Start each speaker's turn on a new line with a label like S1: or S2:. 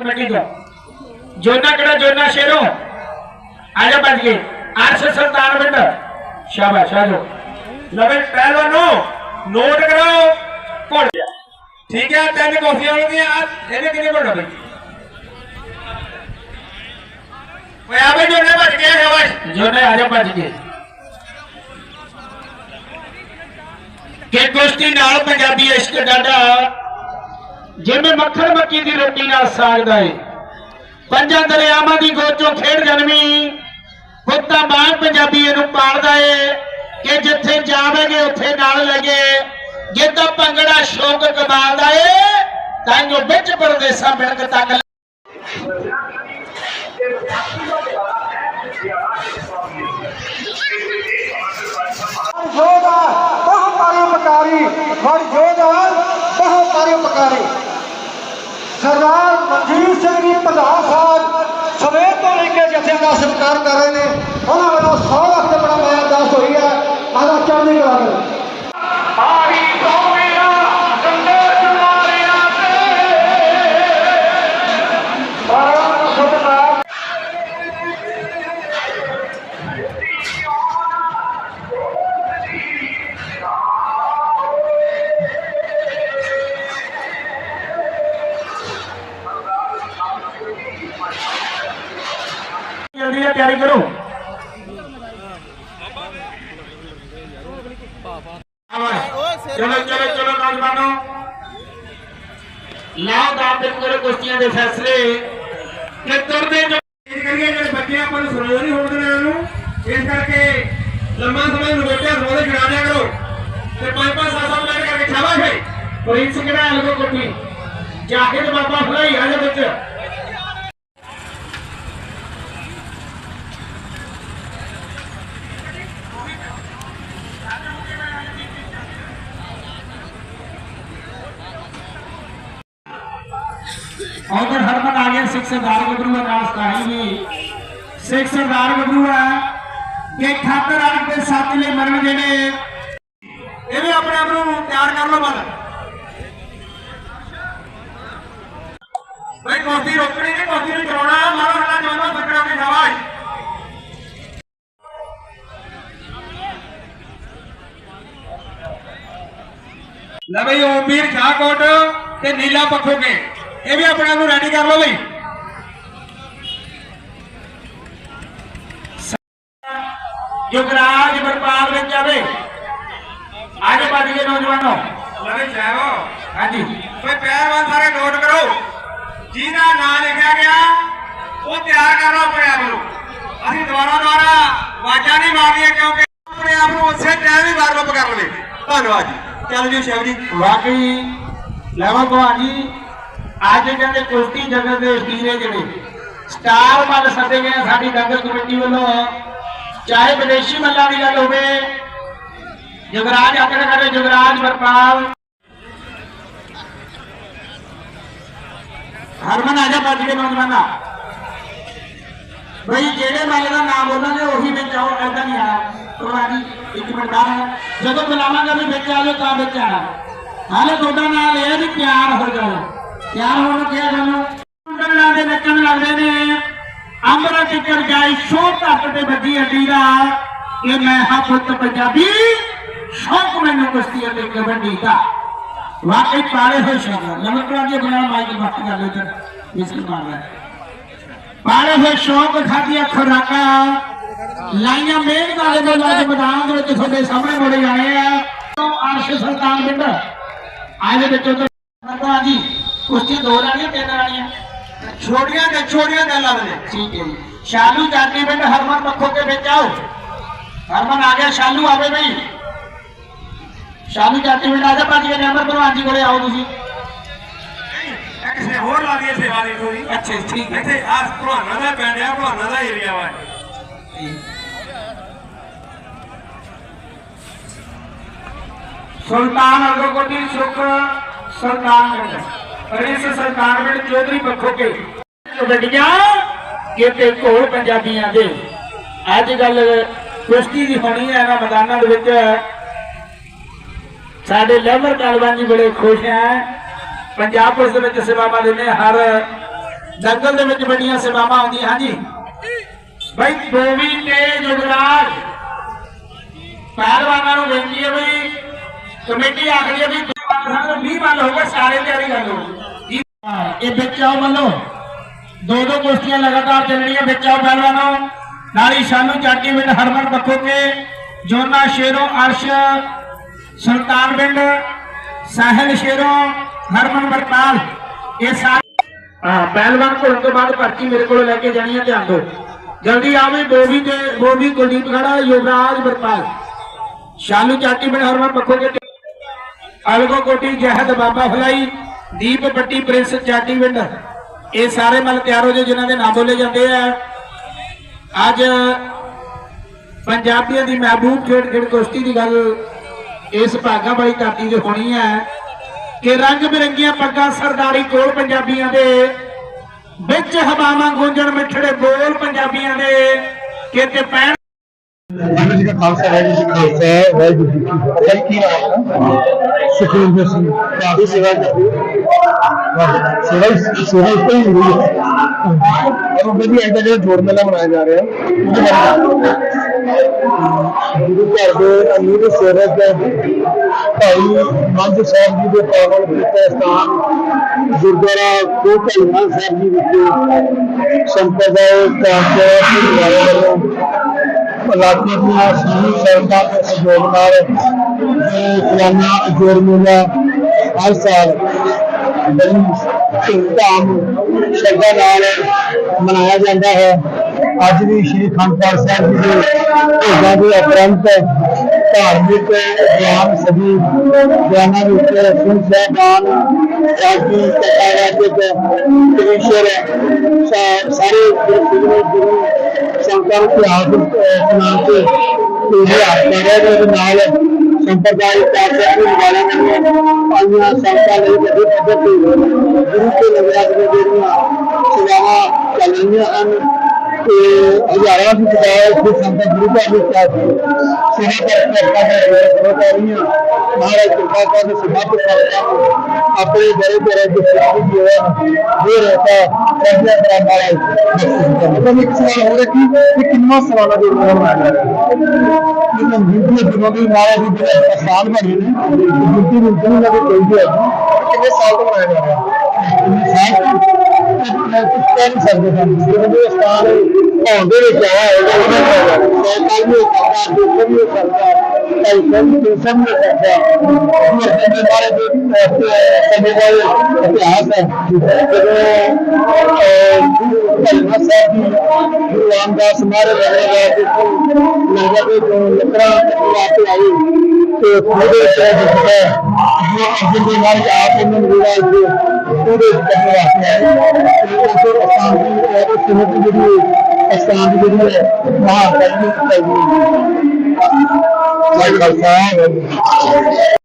S1: Committee ਤੋਂ ਜੋਨਾ ਕਿਹੜਾ? ਜੋਨਾ ਸ਼ੇਰੋ। ਆ ਜਾ ਭੱਜ ਗਏ ਅਰਸ਼ ਸੁਲਤਾਨ ਪਿੰਡ। ਸ਼ਾਬਾਸ਼, ਆ ਜਾਓ।
S2: ਲਵੇ ਪਹਿਲਵਾਨੋ ਨੋਟ। ਕਰੋ ਘੋੜ ਠੀਕ ਹੈ, ਤਿੰਨ ਕਾਫੀਆਂ ਹੋਣਗੀਆਂ। ਇਹਨੇ ਕਿੰਨੇ ਘੋੜਾ ਬਈ ਓਏ ਆਵੇ ਜੋਨੇ ਭੱਜ ਗਿਆ ਸ਼ਾਬਾਸ਼।
S1: ਜੋਨੇ, ਆ ਜਾ ਭੱਜ ਗਏ ਕਿ ਕੁਸ਼ਤੀ ਨਾਲ ਪੰਜਾਬੀ ਇਸ਼ਕ ਡਾਡਾ ਜਿਵੇਂ ਮੱਖਣ ਮੱਕੀ ਦੀ ਰੋਟੀ ਨਾਲ ਸਾਗਦਾ ਏ। ਪੰਜਾਂ ਦਰਿਆਵਾਂ ਦੀ ਗੋਚੋਂ ਖੇਡ ਜਨਮੀ। ਪੁੱਤਾਂ ਬਾਣ ਪੰਜਾਬੀ ਇਹਨੂੰ ਪਾਲਦਾ ਏ ਕਿ ਜਿੱਥੇ ਜਾਵੇਗੇ, ਉੱਥੇ ਨਾਲ ਲੱਗੇ। ਜਿੱਦਾਂ ਭੰਗੜਾ ਸ਼ੌਕ ਕਮਾਲਦਾ ਏ, ਤਾਂ ਜੋ ਵਿੱਚ ਪਰਦੇਸਾਂ ਮਿਲਕ ਤੱਕ
S3: ਜੋਦਾ ਬਹੁਕਾਰੀ ਪਕਾਰੀ। ਵਰ ਜੋਦਾ ਬਹੁਕਾਰੀ ਪਕਾਰੀ। ਸਰਦਾਰ ਮਨਜੀਤ ਸਿੰਘ ਜੀ, ਪ੍ਰਧਾਨ ਸਾਹਿਬ ਸਵੇਰ ਤੋਂ ਲੈ ਕੇ ਜਥਿਆਂ ਦਾ ਸਤਿਕਾਰ ਕਰ ਰਹੇ ਨੇ। ਉਹਨਾਂ
S1: ਤਿਆਰੀ ਕਰੋ। ਚਲੋ ਚਲੋ ਚਲੋ, ਨੌਜਵਾਨੋ। ਲਾਓ ਦਾ ਬਿਲਕੁਲ ਕੁਸ਼ਤੀਆਂ ਦੇ ਫੈਸਲੇ। ਕਿ ਤੁਰਦੇ
S2: ਕਰੀਏ, ਜਿਹੜੇ ਬੱਚੇ ਆਪਾਂ ਨੂੰ ਸਰੋਵਰ ਨਹੀਂ, ਹੋਣ ਦੇਣਾ ਇਹਨਾਂ ਇਸ ਕਰਕੇ ਲੰਮਾ ਸਮਾਂ ਲੁਕੋਟਿਆ ਸਰੋਵਰ ਛਡਾ ਦਿਆ ਕਰੋ। ਤੇ ਪੰਜ ਪੰਜ, ਸੱਤ ਸੱਤ ਮਿੰਟ ਕਰਕੇ ਸ਼ਾਬਾਸ਼ ਹੈ
S1: ਪ੍ਰਿੰਸ ਕਿਹੜਾ ਹਲਕੋ ਕੁੱਟੀ ਜਾਹਿਦ ਬਾਬਾ ਫਲਾਈ ਆ ਜਾ ਵਿੱਚ। ਉਧਰ ਹਰਮਨ ਆ ਗਿਆ ਸਿੱਖ ਸਰਦਾਰ ਗੱਭਰੂ ਦਾ ਨਾਮ ਸਤਾਈ ਵੀ ਸਿੱਖ ਸਰਦਾਰ ਗੱਭਰੂ ਹੈ ਕਿ ਖਾਤਰ ਅਰਗ ਦੇ ਸੱਚ ਲਈ ਮਰਨ ਜਿਹੜੇ
S2: ਇਹ ਵੀ ਆਪਣੇ ਆਪ ਨੂੰ ਤਿਆਰ ਕਰ ਲਓ ਬਲ ਬਈ ਕਾਫੀ ਰੋਕਣੀ ਨਹੀਂ ਕਾਫੀ ਨੂੰ ਚਲਾਉਣਾ ਮਾਰੋ ਹਲਾ ਜਵਾਨਾ ਫੱਕੜਾ ਕੇ ਸ਼ਾਬਾਸ਼ ਲੈ ਬਈ ਓਮਵੀਰ ਖਾਕੋਟ ਤੇ ਨੀਲਾ ਪੱਖੋਗੇ ਇਹ ਵੀ ਆਪਣੇ ਆਪ ਨੂੰ ਰੈਡੀ ਕਰ ਲਓ ਬਈ।
S1: ਯੁਗਰਾਜ ਵਰਪਾਲ ਵਿੱਚ ਆਵੇ। ਵੱਧ ਗਏ ਨੌਜਵਾਨੋ।
S2: ਲੈ ਬਈ ਜਾਓ
S1: ਹਾਂਜੀ।
S2: ਓਏ ਪਹਿਲਵਾਨ ਸਾਰੇ ਨੋਟ ਕਰੋ। ਜਿਹਦਾ ਨਾਂ ਲਿਖਿਆ ਗਿਆ ਉਹ ਤਿਆਰ ਕਰ ਲਓ ਆਪਣੇ ਆਪ ਨੂੰ। ਅਸੀਂ ਦੁਬਾਰਾ ਦੁਬਾਰਾ ਆਵਾਜ਼ਾਂ ਨਹੀਂ ਮਾਰਨੀਆਂ ਕਿਉਂਕਿ ਆਪਣੇ ਆਪ ਨੂੰ ਉਸੇ ਟਾਈਮ ਹੀ ਵਾਰਮ ਅਪ ਕਰ ਲਵੇ। ਧੰਨਵਾਦ ਜੀ। ਚੱਲ ਜੀ ਸ਼ਿਵ ਜੀ।
S1: ਵਾਕਈ ਲੈਵਾ ਭਗਵਾਨ ਜੀ। ਅੱਜ ਕਹਿੰਦੇ ਕੁਸ਼ਤੀ ਜਗਤ ਦੇ ਹੀਰੇ ਜਿਹੜੇ, ਸਟਾਰ ਮੱਲ ਸੱਦੇ ਗਏ ਸਾਡੀ ਨਗਰ ਕਮੇਟੀ ਵੱਲੋਂ। ਚਾਹੇ ਵਿਦੇਸ਼ੀ ਮੱਲਾਂ ਦੀ ਗੱਲ ਹੋਵੇ, ਯੁਵਰਾਜ ਆਕੜ ਕਰੇ ਯੁਵਰਾਜ ਵਰਪਾਲ। ਹਰਮਨ ਆਜਾ ਭੱਜ ਕੇ ਨੌਜਵਾਨਾ। ਬਈ ਜਿਹੜੇ ਮੱਲ ਦਾ ਨਾਮ ਬੋਲਾਂਗੇ ਉਹੀ ਵਿੱਚ ਆਓ ਐਦਾਂ ਨਹੀਂ ਆਣਾ ਤੁਹਾਡੀ ਇੱਕ ਮਿੰਟ ਬਾਅਦ ਜਦੋਂ ਬੁਲਾਵਾਂਗਾ ਵੀ ਵਿੱਚ ਆ ਜਾਓ, ਤਾਂ ਵਿੱਚ ਆਣਾ ਹਾਲੇ ਤੁਹਾਡਾ ਨਾਲ ਇਹ ਹੈ ਵੀ ਪਿਆਰ ਹੋ ਜਾਓ ਪਿਆਰ ਹੋਣ ਨੂੰ ਕਿਹਾ ਤੁਹਾਨੂੰ ਮੁੰਡਿਆਂ ਦੇ ਨੱਚਣ ਲੱਗਦੇ ਨੇ ਅੰਮ੍ਰਿਤ ਟਿਕਰ ਜਾਈ ਸ਼ੋਰ ਧੱਟ ਤੇ ਵੱਜੀ ਅੱਡੀ ਦਾ ਕਿ ਮੈਂ ਹਾਂ ਪੁੱਤ ਪੰਜਾਬੀ ਸ਼ੌਕ ਮੈਨੂੰ ਕੁਸ਼ਤੀ ਅਤੇ ਕਬੱਡੀ ਦਾ ਵਾਕਈ ਪਾਲੇ ਹੋਏ ਸ਼ੌਕ ਨਮਕਰਾਂ ਦੀ ਬਣਾ ਮਾਈਕ ਬਾਤ ਕਰ ਲੈ ਤੇ ਇਸ ਨੂੰ ਮਾਰ ਲੈ ਪਾਲੇ ਹੋਏ ਸ਼ੌਕ ਖਾਦੀਆਂ ਖੁਰਾਕਾਂ ਲਾਈਆਂ ਮਿਹਨਤਾਂ ਦੇ ਨਾਲ ਅੱਜ ਮੈਦਾਨ ਦੇ ਵਿੱਚ ਤੁਹਾਡੇ ਸਾਹਮਣੇ ਮੋੜੇ ਆਏ ਆ ਤੋਂ ਅਰਸ਼ ਸੁਲਤਾਨ ਪਿੰਡ ਅੱਜ ਦੇ ਵਿੱਚੋਂ ਤਾਂ ਜੀ ਕੁਸ਼ਤੀ ਦੋ ਰਾਣੀਆਂ ਤਿੰਨ ਰਾਣੀਆਂ।
S2: ਛੋਟੀਆਂ ਤੇ ਛੋਟੀਆਂ ਗੱਲਾਂ ਨੇ।
S1: ਠੀਕ ਹੈ ਜੀ। ਸ਼ਾਲੂ ਜਾਤੀ ਪਿੰਡ ਹਰਮਨ ਪੱਖੋ ਕੇ ਵਿੱਚ ਆਓ। ਹਰਮਨ ਆ ਗਿਆ ਸ਼ਾਲੂ ਆਵੇ ਬਈ। ਸ਼ਾਲੂ ਜਾਤੀ ਪਿੰਡ ਆ ਜਾ ਭੱਜ ਕੇ ਨੰਬਰ ਭਲਵਾਨ ਜੀ ਕੋਲੇ ਆਓ ਤੁਸੀਂ।
S2: ਕਿਸੇ ਹੋਰ ਲਾ ਦੀ ਸੇਵਾ ਦੀ ਥੋੜੀ
S1: ਅੱਛਾ ਠੀਕ ਹੈ।
S2: ਇੱਥੇ ਆਸ ਭਲਵਾਨਾਂ ਦਾ ਪਿੰਡ ਆ ਭਲਵਾਨਾਂ ਦਾ ਏਰੀਆ ਵਾ
S1: ਸੁਲਤਾਨ ਅਲਗੋਟੀ ਸੁਖ ਸੁਲਤਾਨ ਪਿੰਡ। ਰਿਸ ਸੁਲਤਾਨ ਪਿੰਡ ਚੌਧਰੀ ਪੱਖੋ ਕੇ ਕਬੱਡੀਆਂ ਕਿਤੇ ਕੋਲ ਪੰਜਾਬੀਆਂ ਦੇ। ਅੱਜ ਗੱਲ ਕੁਸ਼ਤੀ ਦੀ ਹੋਣੀ ਹੈ, ਇਹਨਾਂ ਮੈਦਾਨਾਂ ਦੇ ਵਿੱਚ। ਸਾਡੇ ਲੈਵਰ ਪਹਿਲਵਾਨ ਜੀ ਬੜੇ ਖੁਸ਼ ਹੈ। ਪੰਜਾਬ ਪੁਲਿਸ ਦੇ ਵਿੱਚ ਸੇਵਾਵਾਂ ਦਿੰਦੇ ਹਰ ਦੰਗਲ ਦੇ ਵਿੱਚ ਬੜੀਆਂ ਸੇਵਾਵਾਂ ਆਉਂਦੀਆਂ, ਹਾਂਜੀ। ਬਈ ਬੋਵੀ ਤੇ ਜੁਗਰਾਜ ਪਹਿਲਵਾਨਾਂ ਨੂੰ ਬੇਨਤੀ ਹੈ ਬਈ, ਕਮੇਟੀ ਆਖਦੀ ਹੈ ਵੀ 20 ਬੰਦ ਹੋ ਗਏ ਸਾਰੇ ਤਿਆਰੀ ਕਰ ਲਓ। ਹਾਂ, ਇਹ ਵਿੱਚ ਵੱਲੋਂ ਦੋ ਦੋ ਕੁਸ਼ਤੀਆਂ ਲਗਾਤਾਰ ਚੱਲਣੀਆਂ ਵਿੱਚ ਆਓ ਪਹਿਲਵਾਨੋ। ਨਾਲੀ ਸ਼ਾਨੂ ਚਾਟੀ ਪਿੰਡ ਹਰਮਨ ਪੱਖੋ ਕੇ ਜੋਨਾ ਸ਼ੇਰੋ ਅਰਸ਼ ਸੁਲਤਾਨ ਪਿੰਡ ਸਾਹਿਲ ਸ਼ੇਰੋ ਹਰਮਨ ਵਰਪਾਲ ਇਹ ਸਾਰੇ ਹਾਂ ਪਹਿਲਵਾਨ ਘੁਲਣ ਤੋਂ ਬਾਅਦ ਪਰਚੀ ਮੇਰੇ ਕੋਲ ਲੈ ਕੇ ਜਾਣੀ ਹੈ ਧਿਆਨ ਦਿਓ। ਜਲਦੀ ਆਵੇ ਬੋਬੀ ਤੇ ਬੋਬੀ ਕੁਲਦੀਪ ਖੜਾ ਯੁਵਰਾਜ ਵਰਪਾਲ ਸ਼ਾਲੂ ਚਾਟੀ ਪਿੰਡ ਹਰਮਨ ਪੱਖੋ ਕੇ ਅਲਗੋ ਕੋਟੀ ਜਹਦ ਬਾਬਾ ਫਲਾਈ ਦੀਪ ਬੱਟੀ ਪ੍ਰਿੰਸ ਚਾਟੀ ਵਿੰਡ ਇਹ ਸਾਰੇ ਮਲ ਤਿਆਰ ਹੋ ਜੋ ਜਿਨ੍ਹਾਂ ਦੇ ਨਾਮ ਬੋਲੇ ਜਾਂਦੇ ਆ। ਅੱਜ ਪੰਜਾਬੀਆਂ ਦੀ ਮਹਿਬੂਬ ਖੇਡ ਖੇਡ ਕੁਸ਼ਤੀ ਦੀ ਗੱਲ ਇਸ ਭਾਗਾ ਵਾਲੀ ਧਰਤੀ ਤੇ ਹੋਣੀ ਹੈ ਕਿ ਰੰਗ ਬਿਰੰਗੀਆਂ ਪੱਗਾਂ ਸਰਦਾਰੀ ਕੋਲ ਪੰਜਾਬੀਆਂ ਦੇ, ਵਿੱਚ ਹਵਾਵਾਂ ਗੂੰਜਣ ਮਿੱਠੜੇ ਬੋਲ ਪੰਜਾਬੀਆਂ ਦੇ, ਕਿਤੇ ਪੈਣ
S3: ਵਾਹਿਗੁਰੂ ਜੀ ਕਾ ਖਾਲਸਾ ਵਾਹਿਗੁਰੂ ਜੀ ਕੀ ਫਤਿਹ ਵਾਹਿਗੁਰੂ ਜੀ ਕੀ ਫਤਿਹ ਕੀ ਨਾਮ ਹੈ ਸੁਖਵਿੰਦਰ ਸਿੰਘ ਕਾਫੀ ਸੇਵਾ ਕਰਦੇ ਸੇਵਾ ਸੇਵਾ ਇਸ ਤਰ੍ਹਾਂ ਹੀ ਹੁੰਦੀ ਹੈ ਉਹ ਵੀ ਇੱਕ ਜਿਹੜਾ ਜੋੜ ਮੇਲਾ ਮਨਾਇਆ ਜਾ ਰਿਹਾ ਉਹਦੇ ਬਾਰੇ ਗੁਰੂ ਘਰ ਦੇ ਅਮੀਰ ਸੇਵਕ ਭਾਈ ਮੰਝ ਸਾਹਿਬ ਜੀ ਦੇ ਪਾਵਨ ਪਵਿੱਤਰ ਸਥਾਨ ਗੁਰਦੁਆਰਾ ਕੋਟਲਾ ਸਾਹਿਬ ਜੀ ਵਿਖੇ ਸੰਪਰਦਾਇ ਕਾਰਜ ਵਾਲੇ ਵੱਲੋਂ ਇਲਾਕੇ ਦੀਆਂ ਸਾਰੀ ਸੜਕਾਂ ਦੇ ਸਹਿਯੋਗ ਨਾਲ, ਇਹ ਜੋੜ ਮੇਲਾ ਹਰ ਸਾਲ ਬੜੀ ਧੂਮਧਾਮ ਸ਼ਰਧਾ ਨਾਲ ਮਨਾਇਆ ਜਾਂਦਾ ਹੈ। ਅੱਜ ਵੀ ਸ਼੍ਰੀ ਖੰਡਪਾਲ ਸਾਹਿਬ ਜੀ ਦੇ ਭੋਗਾਂ ਦੇ ਉਪਰੰਤ ਧਾਰਮਿਕ ਗਿਆਨ ਸਭੀ ਗਿਆਨਾਂ ਵਿੱਚ ਸਿੰਘ ਸਾਹਿਬਾਨ ਰਾਜੀ ਕਥਾਵਾਚਕ ਕਵੀਸ਼ਰ ਸਾ- ਸਾਰੇ ਗੁਰੂ ਗੁਰੂ ਸੰਤਾਂ ਨੂੰ ਇਤਿਹਾਸ ਸੁਣਾ ਤੇ ਇਤਿਹਾਸ ਕਰਿਆ ਦੇ ਨਾਲ ਸੰਪਰਦਾਇ ਕਾਰਜ ਵਾਲਿਆਂ ਨੇ। ਪਾਈਆਂ ਸੰਤਾਂ ਲਈ ਵੱਡੇ ਪੱਧਰ ਤੇ ਗੁਰੂ ਕੇ ਲਗਾਤ ਦੇ ਜਿਹੜੀਆਂ ਸੇਵਾਵਾਂ ਚੱਲ ਰਹੀਆਂ ਹਨ ਤੇ ਹਜ਼ਾਰਾਂ ਦੀ ਕਿਤਾਬ ਇਸ ਸੰਤ ਗੁਰੂ ਘਰ ਵਿੱਚ ਆ ਕੇ ਸੇਵਾ ਕਰਤਾ ਹੈ ਸੇਵਾ ਕਰ ਰਹੀਆਂ ਮਹਾਰਾਜ ਕਿਰਪਾ ਕਰਕੇ ਸਮਾਪਤ ਕਰਤਾ ਆਪਣੇ ਬੜੇ ਬੜੇ ਦੀ ਜੀਵਨ ਜੇ ਰਹਤਾ ਸਭਿਆ ਕਰਾ ਮਹਾਰਾਜ ਤਾਂ ਇੱਕ ਸਵਾਲ ਹੋ ਰਿਹਾ ਕਿ ਇਹ ਕਿੰਨਾ ਸਵਾਲਾਂ ਦੇ ਬਣਾਇਆ ਜਾ ਰਿਹਾ। ਹੈ ਇਹ ਵੀਡੀਓ ਜਦੋਂ ਵੀ ਮਹਾਰਾਜ ਦੀ ਜਿਹੜੇ ਆਸਾਨ ਬਣੇ ਨੇ ਵੀਡੀਓ ਨੂੰ ਜਦੋਂ ਲੱਗੇ ਕੋਈ ਵੀ ਹੈ। ਕਿੰਨੇ ਸਾਲ ਤੋਂ ਬਣਾਇਆ ਜਾ ਰਿਹਾ? ਹੈ ਕਹਿ ਨਹੀਂ ਸਕਦੇ ਹਾਂ ਜਦੋਂ ਵੀ ਸਥਾਨ ਆਉਂਦੇ ਵਿੱਚ ਆਇਆ ਹੋਵੇਗਾ ਉਹਨਾਂ ਦਾ ਸਰਕਾਰ ਵੀ ਕਰਦਾ ਦੂਸਰੇ ਵੀ ਕਰਦਾ ਕਈ ਸੰਤ ਵੀ ਸਭ ਨੇ ਕਰਦਾ ਇਹ ਸਾਡੇ ਬਾਰੇ ਦੇ ਸਾਡੇ ਬਾਰੇ ਇਤਿਹਾਸ ਹੈ ਜਦੋਂ ਕਲਮਾ ਸਾਹਿਬ ਜੀ ਗੁਰੂ ਰਾਮਦਾਸ ਮਾਰੇ ਰਹੇ ਦੇਖੋ ਲੰਗਰ ਦੇ ਤੋਂ ਲੱਕੜਾਂ ਵਾਪਸ ਆਈ ਤੇ ਉਹਦੇ ਤੇ ਦਿੱਤਾ ਜੋ ਅਰਜਨ ਦੇ ਨਾਲ ਆਪ ਇਹਨਾਂ ਨੂੰ ਵਿਰਾਜ ਦੇ ਉਹਦੇ ਕਰਨ ਵਾਸਤੇ ਆਏ ਤੇ ਉਸ ਤੋਂ ਅਸਾਂ ਦੀ ਉਹ ਸਿਮਤ ਜਿਹੜੀ ਅਸਾਂ ਦੀ ਜਿਹੜੀ ਹੈ ਮਹਾਕਾਲੀ ਚਾਹੀਦੀ ਹੈ ਵਾਹਿਗੁਰੂ ਸਾਹਿਬ